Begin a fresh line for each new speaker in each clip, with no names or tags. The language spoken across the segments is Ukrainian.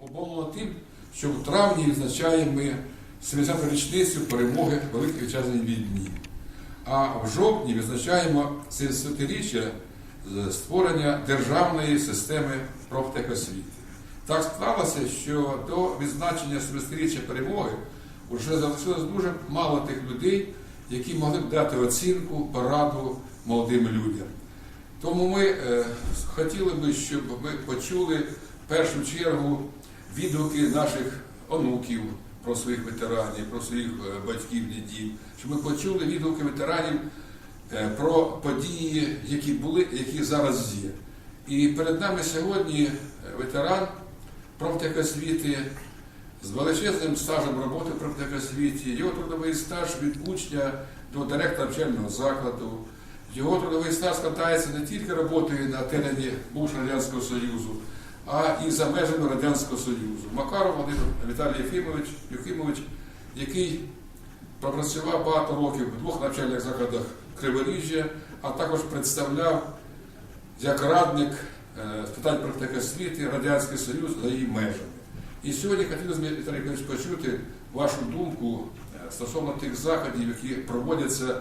обумовлено тим, що в травні відзначаємо ми 70 річницю перемоги в Великій Вітчизняній війні. А в жовтні відзначаємо 70-річчя створення державної системи профтехосвіти. Так склалося, що до відзначення 70-річчя перемоги вже залишилось дуже мало тих людей, які могли б дати оцінку, пораду молодим людям. Тому ми е, хотіли би, щоб ми почули в першу чергу відгуки наших онуків про своїх ветеранів, про своїх е, батьків, дідів, щоб ми почули відгуки ветеранів е, про події, які були, які зараз є. І перед нами сьогодні е, ветеран профтехосвіти з величезним стажем роботи в профтехосвіті, його трудовий стаж від учня до директора навчального закладу. Його трудовий стаж складається не тільки роботою на терені бувшого Радянського Союзу, а і за межами Радянського Союзу. Макаров Володимир Віталій Єфімович, Юхимович, який пропрацював багато років в двох навчальних закладах Криворіжжя, а також представляв як радник е, з питань профтехосвіти Радянський Союз за її межами. І сьогодні хотілося б, Віталій Євгенович, почути вашу думку е, стосовно тих заходів, які проводяться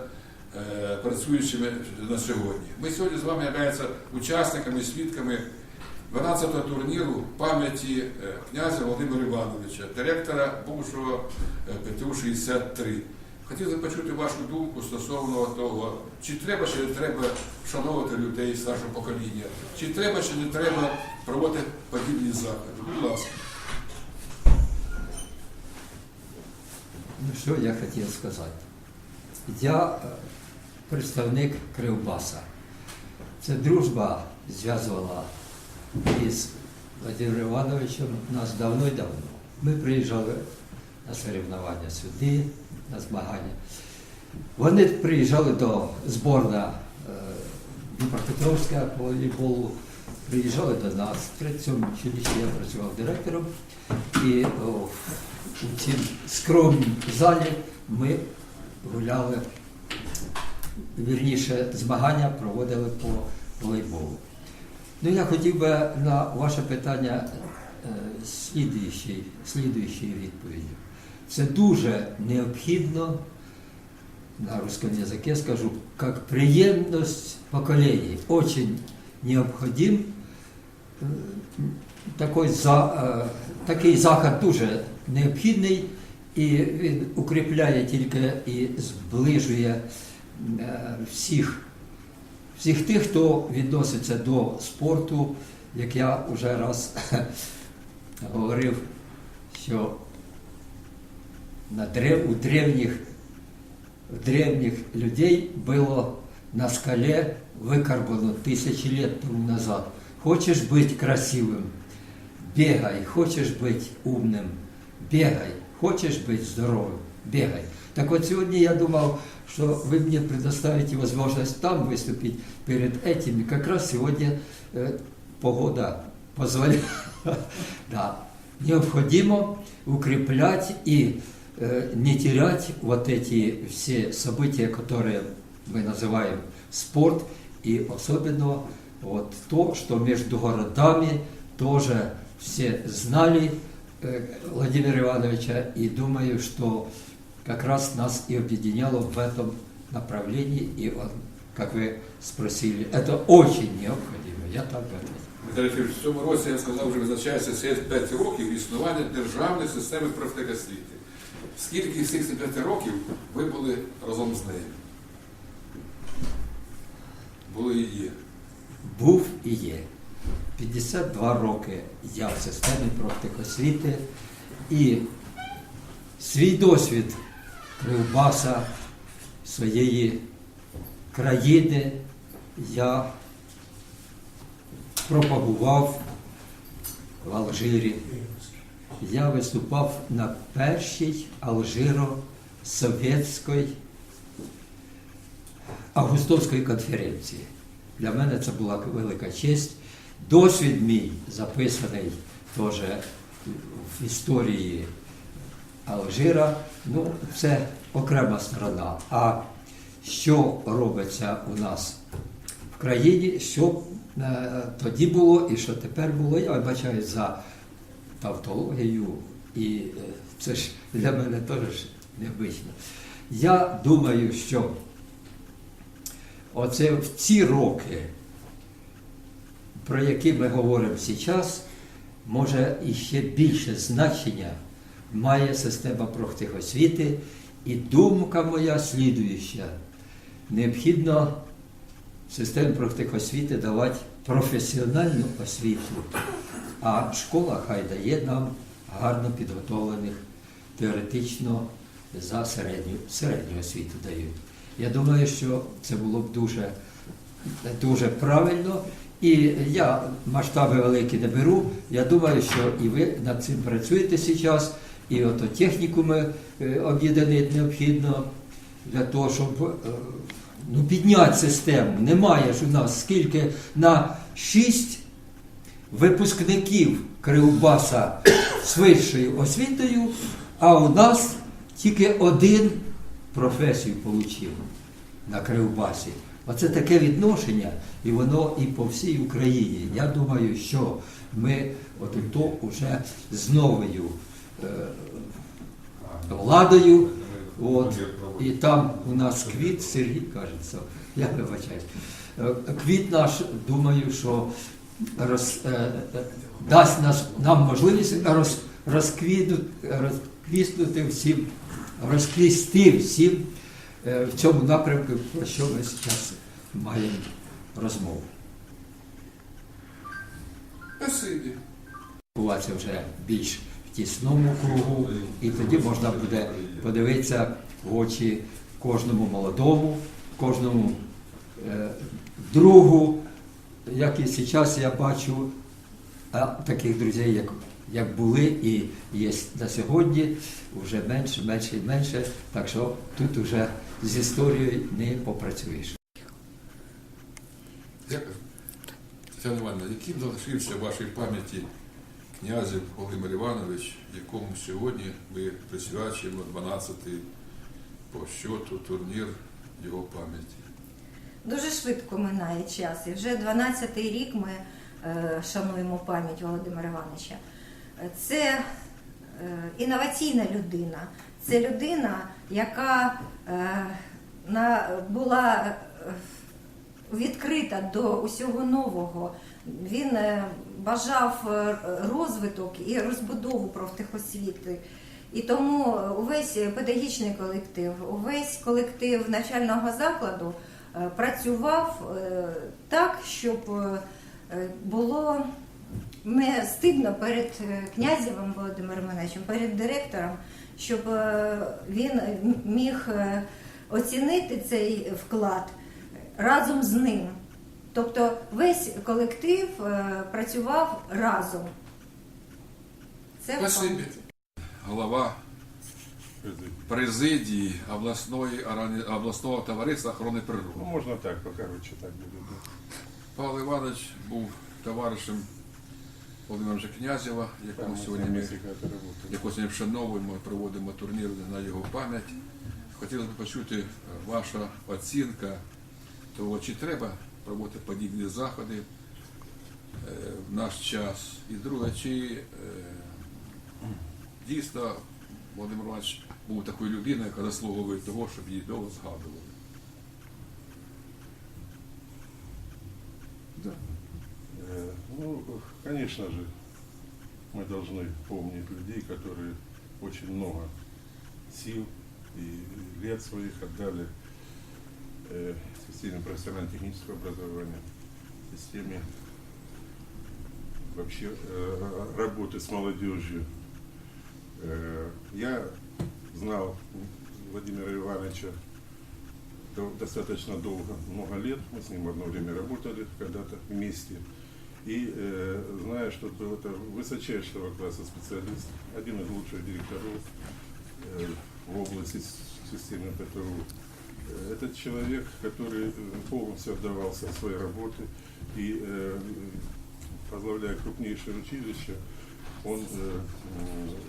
е, працюючими на сьогодні. Ми сьогодні з вами являємося учасниками, свідками 12-го турніру пам'яті е, князя Володимира Івановича, директора бувшого е, ПТУ-63. Хотів би почути вашу думку стосовно того, чи треба, чи не треба вшановувати людей старшого покоління, чи треба, чи не треба проводити подібні заходи. Будь ласка.
Ну, що я хотів сказати? Я е, представник Кривбаса. Це дружба зв'язувала із Владимиром Івановичем нас давно й давно. Ми приїжджали на соревнування сюди, на змагання. Вони приїжджали до зборна е, Дніпропетровська по волейболу, приїжджали до нас. В третьому училищі я працював директором. І о, у цій скромній залі ми гуляли, вірніше, змагання проводили по волейболу. Ну, я хотів би на ваше питання е, слідуючій відповіді. Це дуже необхідно, на русском языке скажу, как приемность поколений. Очень необходим е, такий, за, е, такий заход дуже необхідний, і він укріпляє тільки і зближує е, всіх, всіх тих, хто відноситься до спорту, як я вже раз говорив, що на у древніх, у древніх людей було на скале викарбано тисячі лет тому назад. Хочеш бути красивим, бегай, хочеш бути умним, бегай, хочеш бути здоровим, бегай. Так от сьогодні я думав, що ви мені предоставите возможность там выступить перед этим. И как раз сегодня э, погода позволяет. да. Необходимо укреплять и э, не терять вот эти все события, которые мы называем спорт, и особенно вот то, что между городами тоже все знали э, Владимира Ивановича, и думаю, что как раз нас и объединяло в этом направлении, и он, как вы спросили, это очень необходимо, я так ответил.
Віталій Федорович, в цьому році, я сказав, вже визначається 75 років існування державної системи профтехосвіти. Скільки з цих 75 років ви були разом з нею? Були і є.
був і є. 52 роки я в системі профтехосвіти і свій досвід Кривбаса, своєї країни я пропагував в Алжирі. Я виступав на першій Алжиро-Совєтській Августовської конференції. Для мене це була велика честь. Досвід мій записаний теж в історії Алжира. Ну, це окрема сторона. А що робиться у нас в країні, що е, тоді було і що тепер було, я вибачаю за тавтологію, і е, це ж для мене теж необично. Я думаю, що оце в ці роки, про які ми говоримо зараз, може іще більше значення має система профтехосвіти. І думка моя слідуюча. Необхідно системі профтехосвіти давати професіональну освіту, а школа хай дає нам гарно підготовлених теоретично за середню, середню освіту дають. Я думаю, що це було б дуже, дуже правильно. І я масштаби великі не беру. Я думаю, що і ви над цим працюєте зараз, і ото технікуми е, об'єднати необхідно для того, щоб е, ну, підняти систему. Немає ж у нас скільки на шість випускників Кривбаса з вищою освітою, а у нас тільки один професію отримав на Кривбасі. Оце таке відношення, і воно і по всій Україні. Я думаю, що ми от то вже з новою владою. От, і там у нас квіт, Сергій кажеться, я вибачаюсь. Е, Квіт наш, думаю, що роз, е, е, дасть нас, нам можливість роз, розквіснути всім, розквісти всім е, в цьому напрямку, про що ми зараз маємо розмову.
Спасибі.
Буватися вже більш в тісному кругу, і тоді можна буде подивитися в очі кожному молодому, кожному е, другу, як і зараз я бачу а таких друзів, як, як були і є на сьогодні, вже менше, менше і менше. Так що тут вже з історією не попрацюєш.
Дякую. Тетяна Івановна, яким залишився в вашій пам'яті князів Володимир Іванович, якому сьогодні ми присвячуємо 12-й по щоту турнір його пам'яті?
Дуже швидко минає час. І вже 12-й рік ми е, шануємо пам'ять Володимира Івановича. Це е, інноваційна людина. Це людина, яка е, була відкрита до усього нового. Він е, бажав е, розвиток і розбудову профтехосвіти. І тому увесь педагогічний колектив, увесь колектив навчального закладу е, працював е, так, щоб е, було не стидно перед е, князєвим Володимиром Івановичем, перед директором, щоб е, він міг е, оцінити цей вклад разом з ним. Тобто весь колектив е, працював разом. Це
Спасибі. Голова президії обласної, обласного товариства охорони
Ну,
природи.
можно так, покороче так будет. да.
Павло Іванович був товаришем Володимира Князєва, якому сьогодні ми якого сьогодні вшановуємо, проводимо турнір на його пам'ять. Хотілося б почути ваша оцінка того, чи треба проводити подібні заходи е, в наш час. І друге, чи е, дійсно Володимир Іванович був такою людиною, яка заслуговує того, щоб її довго згадували.
Э, Ну, конечно же, мы должны помнить людей, которые очень много сил и лет своих отдали э, системе профессионально-технического образования, системе вообще э, работы с молодежью. Э, Я знал Владимира Ивановича до- достаточно долго, много лет. Мы с ним одно время работали когда-то вместе. И э, знаю, что это высочайшего класса специалист, один из лучших директоров э, в области системы ПТУ. Этот человек, который э, полностью отдавался своей работе и э, возглавляя крупнейшее училище, он э,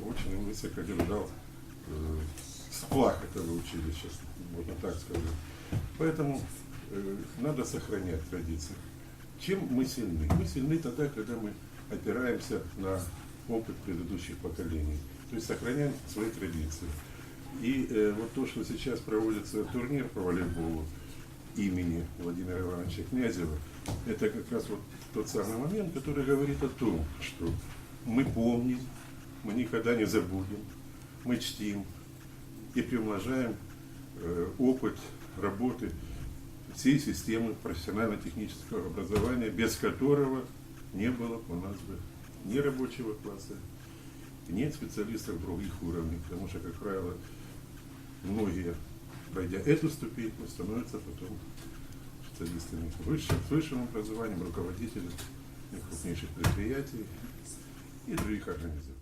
очень высоко держал сплах этого училища, можно так сказать. Поэтому надо сохранять традиции. Чем мы сильны? Мы сильны тогда, когда мы опираемся на опыт предыдущих поколений. То есть сохраняем свои традиции. И э, вот то, что сейчас проводится турнир по волейболу имени Владимира Ивановича Князева, это как раз вот тот самый момент, который говорит о том, что мы помним, мы никогда не забудем, мы чтим и приумножаем э, опыт работы всей системы профессионально-технического образования, без которого не было бы у нас бы ни рабочего класса, нет специалистов других уровней, потому что, как правило, многие, пройдя эту ступеньку, становятся потом специалистами высшим, с высшим образованием, руководителями крупнейших предприятий и других организаций.